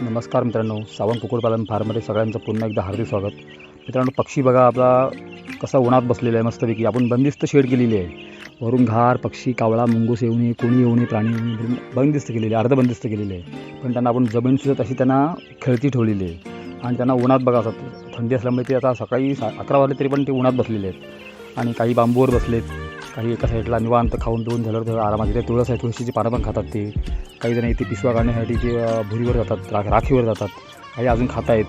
नमस्कार मित्रांनो सावंत कुक्कुटपालन फार्ममध्ये सगळ्यांचं पुन्हा एकदा हार्दिक स्वागत. मित्रांनो पक्षी बघा आपला कसा उन्हात बसलेला आहे मस्तपैकी. आपण बंदिस्त शेड केलेली आहे. वरून घार पक्षी कावळा मुंगूस येऊ नये कोणी येऊ नये प्राणी येऊ नये बंदिस्त केलेली आहे अर्ध बंदिस्त केलेली आहे. पण त्यांना आपण जमीनसुद्धा तशी त्यांना खेळती ठेवलेली आहे. आणि त्यांना उन्हात बघा असं थंडी असल्यामुळे ते आता सकाळी सा अकरा वाजले तरी पण ते उन्हात बसलेले आहेत. आणि काही बांबूवर बसलेत. काही एका साईडला निवांत खाऊन पिऊन झालं तर आरामात ते तुळस आहे तुळशीची पानं पण खातात ते. काही जण इथे पिशवा काढण्यासाठी ते भुरीवर जातात रा राखीवर जातात. काही अजून खात आहेत.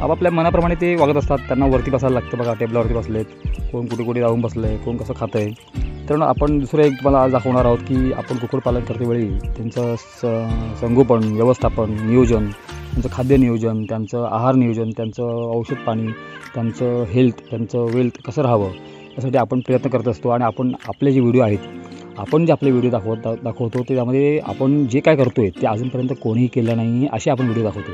आपापल्या मनाप्रमाणे ते वागत असतात. त्यांना वरती बसायला लागतं बघा टेबलावरती बसलेत कोण कुठे कुठे जाऊन बसलं आहे कोण कसं खातं आहे तर आपण दुसरं एक तुम्हाला आज दाखवणार आहोत की आपण कुक्कुटपालन करतेवेळी त्यांचं स संगोपन व्यवस्थापन नियोजन त्यांचं खाद्य नियोजन त्यांचं आहार नियोजन त्यांचं औषध पाणी त्यांचं हेल्थ त्यांचं वेल्थ कसं राहावं यासाठी आपण प्रयत्न करत असतो आणि आपण आपले जे व्हिडिओ आहेत आपण जे आपले व्हिडिओ दाखवत दा दाखवतो त्यामध्ये आपण जे काय करतो आहे ते अजूनपर्यंत कोणीही केलं नाही असे आपण व्हिडिओ दाखवतो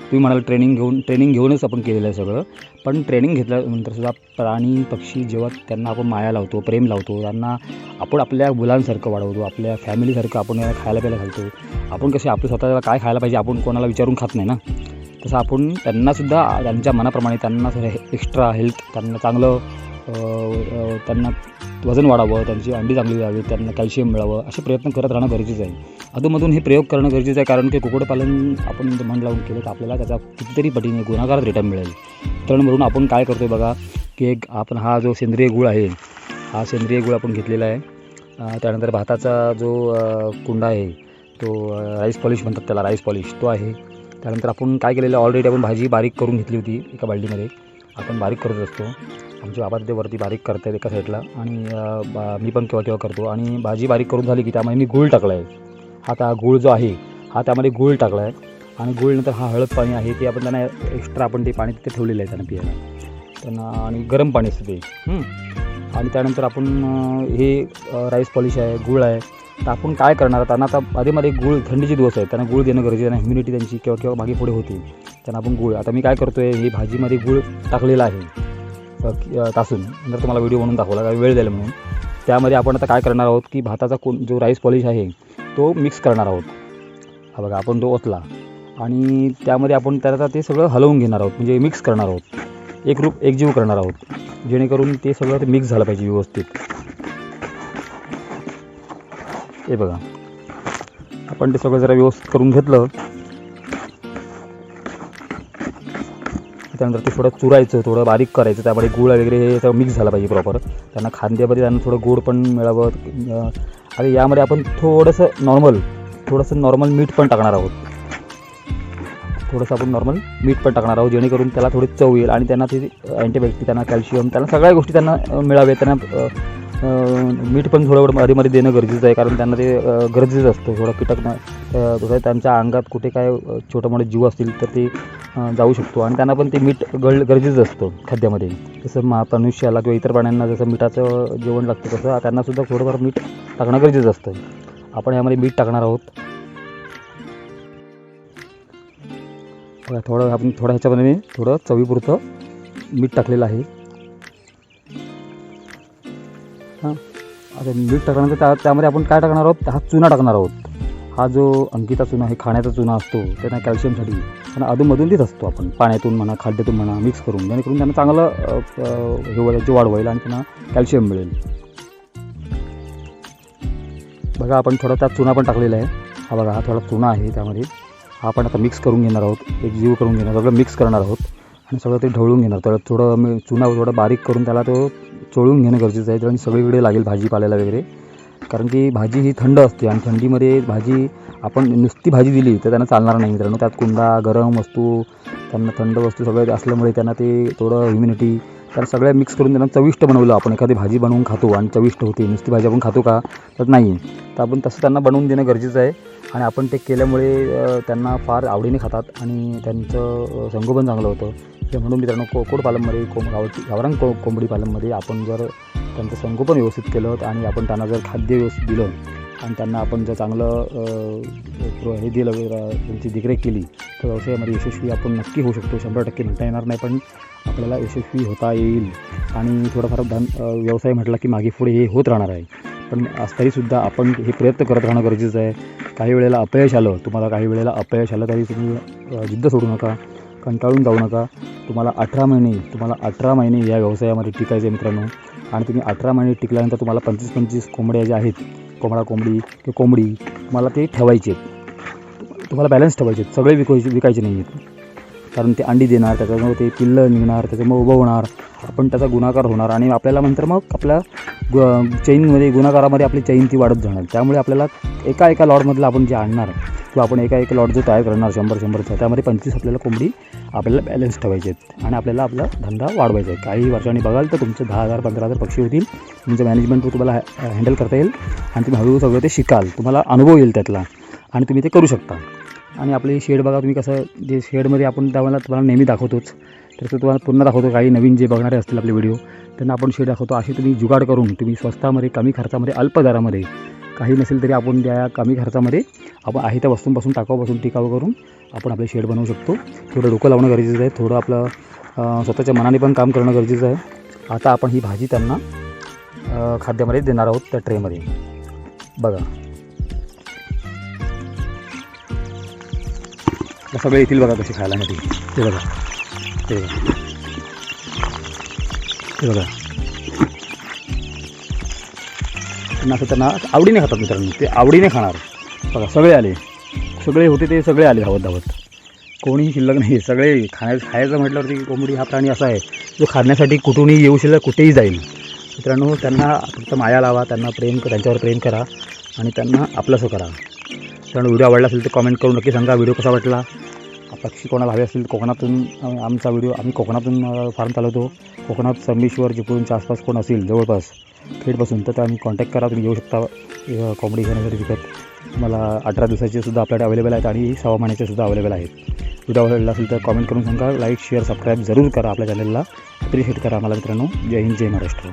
तुम्ही म्हणाल ट्रेनिंग घेऊन ट्रेनिंग घेऊनच आपण केलेलं आहे सगळं पण ट्रेनिंग घेतल्यानंतरसुद्धा प्राणी पक्षी जेव्हा त्यांना आपण माया लावतो प्रेम लावतो त्यांना आपण आपल्या मुलांसारखं वाढवतो आपल्या फॅमिलीसारखं आपण याला खायला प्यायला घालतो. आपण कसे आपलं स्वतःला काय खायला पाहिजे आपण कोणाला विचारून खात नाही ना? तसं आपण त्यांनासुद्धा त्यांच्या मनाप्रमाणे त्यांना एक्स्ट्रा हेल्थ त्यांना चांगलं त्यांना वजन वाढावं त्यांची अंडी चांगली जावी त्यांना कॅल्शियम मिळावं असे प्रयत्न करत राहणं गरजेचं आहे. अधूनमधून हे प्रयोग करणं गरजेचं आहे कारण की कुक्कुटपालन आपण मन लावून केलं तर आपल्याला त्याचा कितीतरी पटीने गुणाकारात रिटर्न मिळेल. तर म्हणून आपण काय करतो बघा की एक आपण हा जो सेंद्रिय गुळ आहे हा सेंद्रिय गुळ आपण घेतलेला आहे. त्यानंतर भाताचा जो कुंडा आहे तो राईस पॉलिश म्हणतात त्याला राईस पॉलिश तो आहे. त्यानंतर आपण काय केलेलं ऑलरेडी आपण भाजी बारीक करून घेतली होती एका बाल्डीमध्ये आपण बारीक करत असतो. आमची बाबा ते वरती बारीक करतात एका साईडला आणि बा- मी पण केव्हा केव्हा करतो. आणि भाजी बारीक करून झाली की त्यामध्ये मी गूळ टाकला आहे हा त्या गूळ जो आहे हा त्यामध्ये गूळ टाकला आहे आणि गूळनंतर हा हळद पाणी आहे ते आपण त्यांना एक्स्ट्रा आपण ते पाणी तिथे ठेवलेलं आहे त्यांना पियाला त्यांना आणि गरम पाणी असतं ते. आणि त्यानंतर आपण हे राईस पॉलिश आहे गूळ आहे. तर आपण काय करणार त्यांना आता आधीमध्ये मध्ये गूळ थंडीचे दिवस आहेत. त्यांना गूळ देणं गरजेचं त्यांना ह्युमिनिटी त्यांची किंवा किंवा मागे पुढे होते. त्यांना आपण गूळ. आता मी काय करतो आहे हे भाजीमध्ये गूळ टाकलेला आहे. तासून नंतर तुम्हाला व्हिडिओ म्हणून दाखवला वेळ द्यायला म्हणून. त्यामध्ये आपण आता काय करणार आहोत की भाताचा कोण जो राईस पॉलिश आहे तो मिक्स करणार आहोत. हा बघा आपण तो ओतला. आणि त्यामध्ये आपण त्याला ते सगळं हलवून घेणार आहोत. म्हणजे मिक्स करणार आहोत. एक रूप एकजीव करणार आहोत. जेणेकरून ते सगळं ते मिक्स झालं पाहिजे व्यवस्थित. हे बघा. आपण ते सगळं जरा व्यवस्थित करून घेतलं. त्यानंतर ते थोडं चुरायचं थोडं बारीक करायचं त्यामध्ये गुळ वगैरे हे सगळं मिक्स झालं पाहिजे प्रॉपर त्यांना खांद्यामध्ये त्यांना थोडं गोड पण मिळावं. आणि यामध्ये आपण थोडंसं नॉर्मल थोडंसं नॉर्मल मीठ पण टाकणार आहोत. थोडंसं आपण नॉर्मल मीठ पण टाकणार आहोत जेणेकरून त्याला थोडी चव येईल आणि त्यांना ते अँटीबायोटिक त्यांना कॅल्शियम त्यांना सगळ्या गोष्टी त्यांना मिळावे मिळाव्या त्यांना मीठ पण थोडं मध्ये मध्ये देणं गरजेचं आहे कारण त्यांना ते गरजेचं असतं. थोडं कीटक थोडं त्यांच्या अंगात कुठे काय छोटं मोठे जीव असतील तर ते जाऊ शकतो. आणि त्यांना पण ते मीठ गळ गरजेचं असतं खाद्यामध्ये. जसं मा मनुष्याला किंवा इतर प्राण्यांना जसं मिठाचं जेवण लागतं तसं त्यांनासुद्धा थोडंफार मीठ टाकणं गरजेचं असतं. आपण यामध्ये मीठ टाकणार आहोत. थोडं आपण थोडं ह्याच्यामध्ये मी थोडं चवीपुरतं मीठ टाकलेलं आहे. हां. आता मीठ टाकल्यानंतर त्या त्यामध्ये आपण काय टाकणार आहोत? हा चुना टाकणार आहोत. हा जो अंकिता चुना हे खाण्याचा चुना असतो त्यांना कॅल्शियमसाठी. त्यांना अधूनमधून देत असतो आपण. पाण्यातून म्हणा खाद्यातून म्हणा मिक्स करून. जेणेकरून त्यांना चांगलं अ, हे वाढ होईल आणि त्यांना कॅल्शियम मिळेल. बघा आपण थोडा त्यात चुना पण टाकलेला आहे. हा बघा हा थोडा चुना आहे त्यामध्ये. हा आपण आता मिक्स करून घेणार आहोत. एक जीव करून घेणार सगळं मिक्स करणार आहोत. आणि सगळं ते ढवळून घेणार. तर थोडं चुना थोडं बारीक करून त्याला तो चोळून घेणं गरजेचं आहे. आणि सगळीकडे लागेल भाजीपाल्याला वगैरे. कारण की भाजी ही थंड असते आणि थंडीमध्ये भाजी आपण नुसती भाजी दिली तर त्यांना चालणार नाही मित्रांनो. त्यात कुंडा गरम वस्तू त्यांना थंड वस्तू सगळं असल्यामुळे त्यांना ते थोडं ह्युमिनिटी तर सगळ्या मिक्स करून त्यांना चविष्ट बनवलं आपण. एखादी भाजी बनवून खातो आणि चविष्ट होते. नुसती भाजी आपण खातो का? तर नाही. तर आपण तसं त्यांना बनवून देणं गरजेचं आहे. आणि आपण ते केल्यामुळे त्यांना फार आवडीने खातात आणि त्यांचं संगोपन चांगलं होतं. ते म्हणून मित्रांनो कोकड पालनमध्ये कोंब गाव गावरांग को कोंबडी पालनमध्ये आपण जर त्यांचं संगोपन व्यवस्थित केलं आणि आपण त्यांना जर खाद्य व्यवस्थित दिलं आणि त्यांना आपण जर चांगलं हे दिलं त्यांची देखरेख केली तर व्यवसायामध्ये यशस्वी आपण नक्की होऊ शकतो. शंभर टक्के म्हणता येणार नाही पण आपल्याला यशस्वी होता येईल. आणि थोडंफार धन व्यवसाय म्हटला की मागे पुढे हे होत राहणार आहे. पण आज तरीसुद्धा आपण हे प्रयत्न करत राहणं गरजेचं आहे. काही वेळेला अपयश आलं तुम्हाला काही वेळेला अपयश आलं तरी तुम्ही जिद्द सोडू नका कंटाळून जाऊ नका. तुम्हाला अठरा महिने तुम्हाला अठरा महिने या व्यवसायामध्ये टिकायचे आहे मित्रांनो. आणि तुम्ही अठरा महिने टिकल्यानंतर तुम्हाला पंचवीस पंचवीस कोंबड्या ज्या आहेत कोंबडा कोंबडी किंवा कोंबडी तुम्हाला ते ठेवायचे आहेत. तुम्हाला बॅलन्स ठेवायचे आहेत. सगळे विकायचे विकायचे नाही आहेत. कारण ते अंडी देणार त्याच्यामुळे ते पिल्लं निघणार त्याच्यामुळे उभं होणार. आपण त्याचा गुणाकार होणार आणि आपल्याला नंतर मग आपल्या गु चैनमध्ये गुणाकारामध्ये आपली चैन ती वाढत जाणार. त्यामुळे आपल्याला एका एका लॉटमधलं आपण जे आणणार किंवा आपण एका एक लॉट जो तयार करणार शंभर शंभरचा त्यामध्ये पंचवीस आपल्याला कोंबडी आपल्याला बॅलन्स ठेवायचे आहेत आणि आपल्याला आपला धंदा वाढवायचा आहे. काही वर्षांनी बघाल तर तुमचे दहा हजार पंधरा हजार पक्षी होतील तुमचं मॅनेजमेंट तुम्हाला हँडल करता येईल आणि तुम्ही हळूहळू सगळं ते शिकाल. तुम्हाला अनुभव येईल त्यातला आणि तुम्ही ते करू शकता. आणि आपले शेड बघा तुम्ही कसं जे शेडमध्ये आपण त्याला तुम्हाला नेहमी दाखवतोच. तर तो तुम्हाला पुन्हा दाखवतो काही नवीन जे बघणारे असतील आपले व्हिडिओ त्यांना आपण शेड दाखवतो. असे तुम्ही जुगाड करून तुम्ही स्वस्तामध्ये कमी खर्चामध्ये अल्प दरामध्ये काही नसेल तरी आपण त्या कमी खर्चामध्ये आपण आहे त्या वस्तूंपासून टाकाऊपासून टिकाऊ करून आपण आपले शेड बनवू शकतो. थोडं डोकं लावणं गरजेचं आहे. थोडं आपलं स्वतःच्या मनाने पण काम करणं गरजेचं आहे. आता आपण ही भाजी त्यांना खाद्यामध्ये देणार आहोत त्या ट्रेमध्ये बघा. सगळे येतील बघा कसे खायला मध्ये ते बघा. ते बघा. ते बघा. पण असं त्यांना आवडीने खातात मित्रांनो. ते आवडीने खाणार. बघा सगळे आले. सगळे होते ते सगळे आले धावत धावत. कोणीही शिल्लक नाही. सगळे खाण्या खायचं म्हटल्यावरती कोंबडी हा प्राणी असा आहे जो खाण्यासाठी कुठूनही येऊ शिल्लक कुठेही जाईल. मित्रांनो त्यांना फक्त माया लावा. त्यांना प्रेम त्यांच्यावर प्रेम करा आणि त्यांना आपलंसं करा. कारण व्हिडिओ आवडला असेल तर कमेंट करून नक्की सांगा. व्हिडिओ कसा वाटला? पक्षी कोणाला हवे असतील कोकणातून आमचा व्हिडिओ आम्ही कोकणातून फार्म चालवतो. कोकणात संगमेश्वर चिपळूणच्या आसपास कोण असेल जवळपास खेडपासून तर आम्ही कॉन्टॅक्ट करा तुम्ही येऊ शकता कॉमेडी घेण्यासाठी विकत तुम्हाला अठरा दिवसाचे सुद्धा आपल्याकडे अवेलेबल आहेत आणि सहा महिन्याचे सुद्धा अवेलेबल आहेत. व्हिडिओ आवडला असेल तर कॉमेंट करून सांगा लाईक शेअर सबस्क्राईब जरूर करा आपल्या चॅनलला अप्रिशिएट करा मला मित्रांनो. जय हिंद जय महाराष्ट्र.